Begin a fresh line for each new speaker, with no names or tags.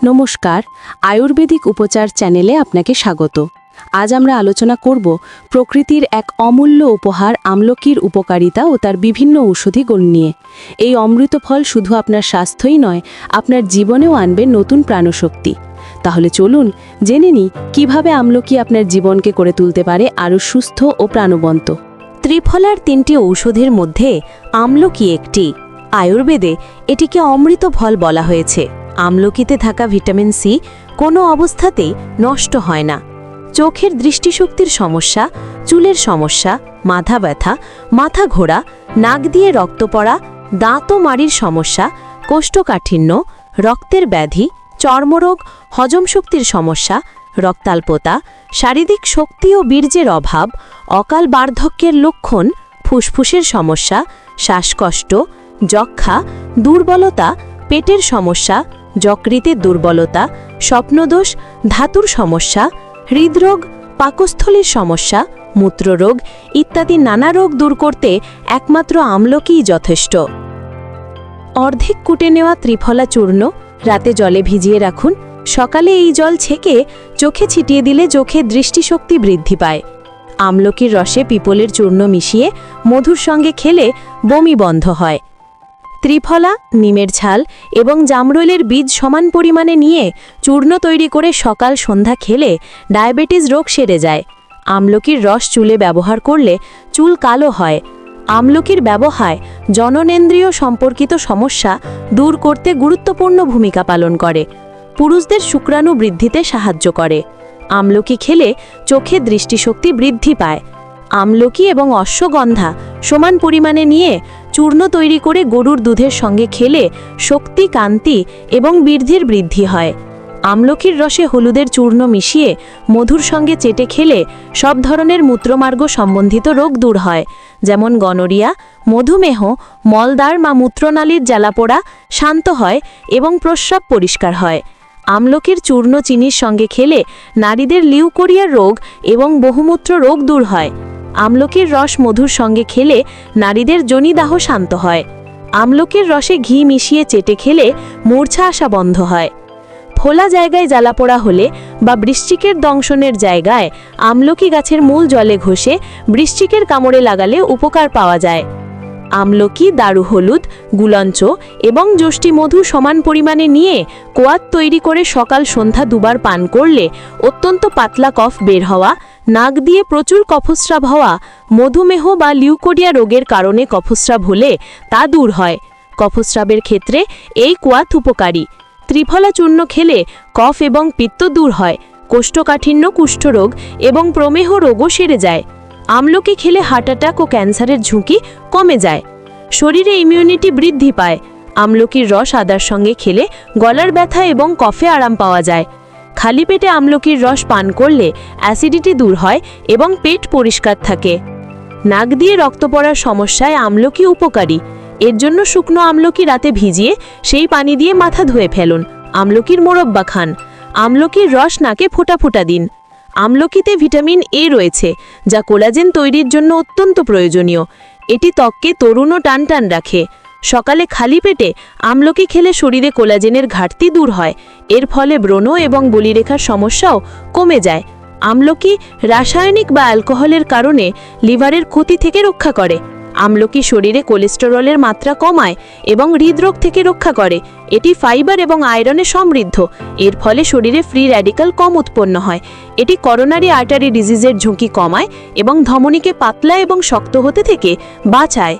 নমস্কার, আয়ুর্বেদিক উপচার চ্যানেলে আপনাকে স্বাগত। আজ আমরা আলোচনা করব প্রকৃতির এক অমূল্য উপহার আমলকির উপকারিতা ও তার বিভিন্ন ঔষধি গুণ নিয়ে। এই অমৃত ফল শুধু আপনার স্বাস্থ্যই নয়, আপনার জীবনেও আনবে নতুন প্রাণশক্তি। তাহলে চলুন জেনে নিই, কীভাবে আমলকি আপনার জীবনকে করে তুলতে পারে আরও সুস্থ ও প্রাণবন্ত।
ত্রিফলার তিনটি ঔষধের মধ্যে আমলকি একটি। আয়ুর্বেদে এটিকে অমৃত ফল বলা হয়েছে। আমলকিতে থাকা ভিটামিন সি কোনো অবস্থাতেই নষ্ট হয় না। চোখের দৃষ্টিশক্তির সমস্যা, চুলের সমস্যা, মাথা ব্যথা, মাথা ঘোরা, নাক দিয়ে রক্ত পড়া, দাঁত ও মাড়ির সমস্যা, কোষ্ঠকাঠিন্য, রক্তের ব্যাধি, চর্মরোগ, হজম শক্তির সমস্যা, রক্তাল্পতা, শারীরিক শক্তি ও বীর্যের অভাব, অকাল বার্ধক্যের লক্ষণ, ফুসফুসের সমস্যা, শ্বাসকষ্ট যক্ষা দুর্বলতা, পেটের সমস্যা যকৃতের দুর্বলতা, স্বপ্নদোষ, ধাতুর সমস্যা, হৃদরোগ, পাকস্থলীর সমস্যা, মূত্ররোগ ইত্যাদি নানা রোগ দূর করতে একমাত্র আমলকিই যথেষ্ট। অর্ধেক কুটে নেওয়া ত্রিফলা চূর্ণ রাতে জলে ভিজিয়ে রাখুন। সকালে এই জল ছেঁকে চোখে ছিটিয়ে দিলে চোখের দৃষ্টিশক্তি বৃদ্ধি পায়। আমলকির রসে পিপলের চূর্ণ মিশিয়ে মধুর সঙ্গে খেলে বমি বন্ধ হয়। ত্রিফলা, নিমের ছাল এবং জামরুলের বীজ সমান পরিমাণে নিয়ে চূর্ণ তৈরি করে সকাল সন্ধ্যা খেলে ডায়াবেটিস রোগ সেরে যায়। আমলকির রস চুলে ব্যবহার করলে চুল কালো হয়। আমলকির ব্যবহার জননেন্দ্রিয় সম্পর্কিত সমস্যা দূর করতে গুরুত্বপূর্ণ ভূমিকা পালন করে। পুরুষদের শুক্রাণু বৃদ্ধিতে সাহায্য করে। আমলকি খেলে চোখে দৃষ্টিশক্তি বৃদ্ধি পায়। আমলকি এবং অশ্বগন্ধা সমান পরিমাণে নিয়ে চূর্ণ তৈরি করে গরুর দুধের সঙ্গে খেলে শক্তি কান্তি এবং বৃদ্ধির বৃদ্ধি হয়। আমলকির রসে হলুদের চূর্ণ মিশিয়ে মধুর সঙ্গে চেটে খেলে সব ধরনের মূত্রমার্গ সম্বন্ধিত রোগ দূর হয়, যেমন গনোরিয়া, মধুমেহ মলদার বা মূত্রনালীর জ্বালাপোড়া শান্ত হয় এবং প্রস্রাব পরিষ্কার হয়। আমলকির চূর্ণ চিনির সঙ্গে খেলে নারীদের লিউকোরিয়ার রোগ এবং বহুমূত্র রোগ দূর হয়। আমলকির রস মধুর সঙ্গে খেলে নারীদের জনিদাহ শান্ত হয়। আমলকির রসে ঘি মিশিয়ে চেটে খেলে মূর্ছা আসা বন্ধ হয়। ফোলা জায়গায় জ্বালাপোড়া হলে বা বৃশ্চিকের দংশনের জায়গায় আমলকি গাছের মূল জলে ঘষে বৃশ্চিকের কামড়ে লাগালে উপকার পাওয়া যায়। আমলকি, দারু হলুদ, গুলঞ্চ এবং যষ্টি মধু সমান পরিমাণে নিয়ে কোয়াত তৈরি করে সকাল সন্ধ্যা দুবার পান করলে অত্যন্ত পাতলা কফ বের হওয়া নাক দিয়ে প্রচুর কফস্রাব হওয়া, মধুমেহ বা লিউকোডিয়া রোগের কারণে কফস্রাব হলে তা দূর হয়। কফস্রাবের ক্ষেত্রে এই কোয়াত উপকারী। ত্রিফলা চূর্ণ খেলে কফ এবং পিত্ত দূর হয়, কোষ্ঠকাঠিন্য কুষ্ঠরোগ এবং প্রমেহ রোগও সেরে যায়। আমলকি খেলে হার্ট অ্যাটাক ও ক্যান্সারের ঝুঁকি কমে যায়। শরীরে ইমিউনিটি বৃদ্ধি পায়। আমলকির রস আদার সঙ্গে খেলে গলার ব্যথা এবং কফে আরাম পাওয়া যায়। খালি পেটে আমলকির রস পান করলে অ্যাসিডিটি দূর হয় এবং পেট পরিষ্কার থাকে। নাক দিয়ে রক্ত পড়ার সমস্যায় আমলকি উপকারী। এর জন্য শুকনো আমলকি রাতে ভিজিয়ে সেই পানি দিয়ে মাথা ধুয়ে ফেলুন। আমলকির মোরব্বা খান। আমলকির রস নাকে ফোটা ফোটা দিন। আমলকিতে ভিটামিন এ রয়েছে, যা কোলাজেন তৈরির জন্য অত্যন্ত প্রয়োজনীয়। এটি ত্বককে তরুণ ও টান টান রাখে। সকালে খালি পেটে আমলকি খেলে শরীরে কোলাজেনের ঘাটতি দূর হয়। এর ফলে ব্রণ এবং বলিরেখার সমস্যাও কমে যায়। আমলকি রাসায়নিক বা অ্যালকোহলের কারণে লিভারের ক্ষতি থেকে রক্ষা করে। আমলকি শরীরে কোলেস্টেরলের মাত্রা কমায় এবং হৃদরোগ থেকে রক্ষা করে। এটি ফাইবার এবং আয়রনে সমৃদ্ধ। এর ফলে শরীরে ফ্রি র্যাডিক্যাল কম উৎপন্ন হয়। এটি করোনারি আর্টারি ডিজিজের ঝুঁকি কমায় এবং ধমনীকে পাতলা এবং শক্ত হতে থেকে বাঁচায়।